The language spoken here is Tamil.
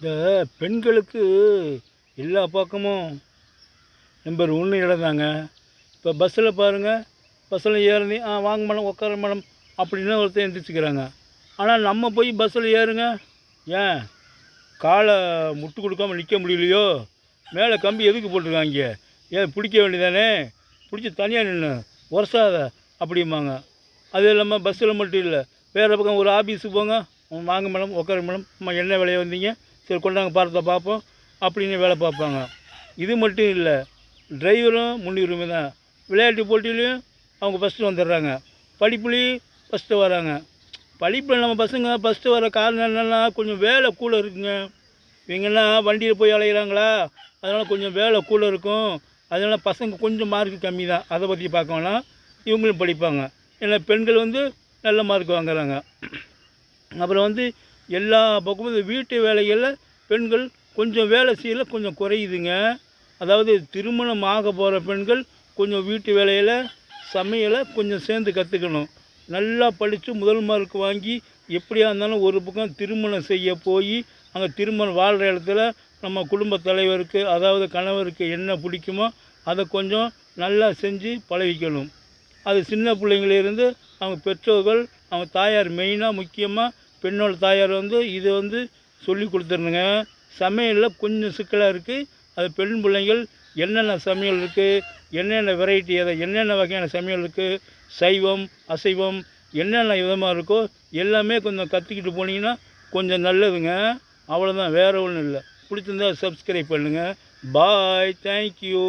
இந்த பெண்களுக்கு எல்லா பக்கமும் நம்பர் ஒன்று இடம் தாங்க இப்போ பஸ்ஸில் பாருங்கள் பஸ்ஸில் ஏறி ஆ வாங்க மேடம் உட்கார மேடம் அப்படின்னு ஒருத்தர் எந்திரிச்சுக்கிறாங்க. ஆனால் நம்ம போய் பஸ்ஸில் ஏறுங்க? ஏன்? காலை முட்டு கொடுக்காம நிற்க முடியலையோ? மேலே கம்பி எதுக்கு போட்டிருக்காங்க ஏன் பிடிக்க வேண்டியதானே? பிடிச்சி தனியாக நின்று உரசாத அப்படிம்பாங்க. அது இல்லாமல் பஸ்ஸில் மட்டும் இல்லை வேறு பக்கம் ஒரு ஆஃபீஸுக்கு போங்க வாங்க மேடம் உட்கார மேடம் அம்மா என்ன விலையை வந்தீங்க? சரி கொண்டாங்க பாரத்தை பார்ப்போம் அப்படின்னு வேலை பார்ப்பாங்க. இது மட்டும் இல்லை டிரைவரும் முன்னுரிமை தான். விளையாட்டு போட்டியிலையும் அவங்க ஃபஸ்ட்டு வந்துடுறாங்க. படிப்புலேயும் ஃபஸ்ட்டு வராங்க. படிப்பில் நம்ம பசங்க ஃபஸ்ட்டு வர காரணம் என்னென்னா கொஞ்சம் வேலை கூட இருக்குங்க. இவங்கன்னா வண்டியில் போய் அலைகிறாங்களா அதனால் கொஞ்சம் வேலை கூட இருக்கும். அதனால் பசங்க கொஞ்சம் மார்க் கம்மி தான். அதை பற்றி பார்க்கணும்னா இவங்களும் படிப்பாங்க. ஏன்னா பெண்கள் வந்து நல்ல மார்க் வாங்குறாங்க. அப்புறம் வந்து எல்லா பக்கமும் இந்த வீட்டு வேலைகளில் பெண்கள் கொஞ்சம் வேலை செய்யல கொஞ்சம் குறையுதுங்க. அதாவது திருமணம் ஆக போகிற பெண்கள் கொஞ்சம் வீட்டு வேலையில் சமையலை கொஞ்சம் சேர்ந்து கற்றுக்கணும் நல்லா படித்து முதல் மார்க் வாங்கி எப்படியா இருந்தாலும் ஒரு பக்கம் திருமணம் செய்ய போய் அங்கே திருமணம் வாழ்கிற இடத்துல நம்ம குடும்ப தலைவருக்கு அதாவது கணவருக்கு என்ன பிடிக்குமோ அதை கொஞ்சம் நல்லா செஞ்சு பழகிக்கணும். அது சின்ன பிள்ளைங்களிலிருந்து அவங்க பெற்றோர்கள் அவங்க தாயார் மெயினாக முக்கியமாக பெண்ணோட தாயார் வந்து இதை வந்து சொல்லி கொடுத்துருந்துங்க. சமையலில் கொஞ்சம் சிக்கலாக இருக்குது அது பெண் பிள்ளைங்கள் என்னென்ன சமையல் இருக்குது என்னென்ன வெரைட்டி அதை என்னென்ன வகையான சமையல் இருக்குது சைவம் அசைவம் என்னென்ன விதமாக இருக்கோ எல்லாமே கொஞ்சம் கற்றுக்கிட்டு போனீங்கன்னா கொஞ்சம் நல்லதுங்க. அவ்வளோதான் வேறு ஒன்றும் இல்லை. பிடிச்சிருந்தா சப்ஸ்கிரைப் பண்ணுங்கள் பாய் தேங்க்யூ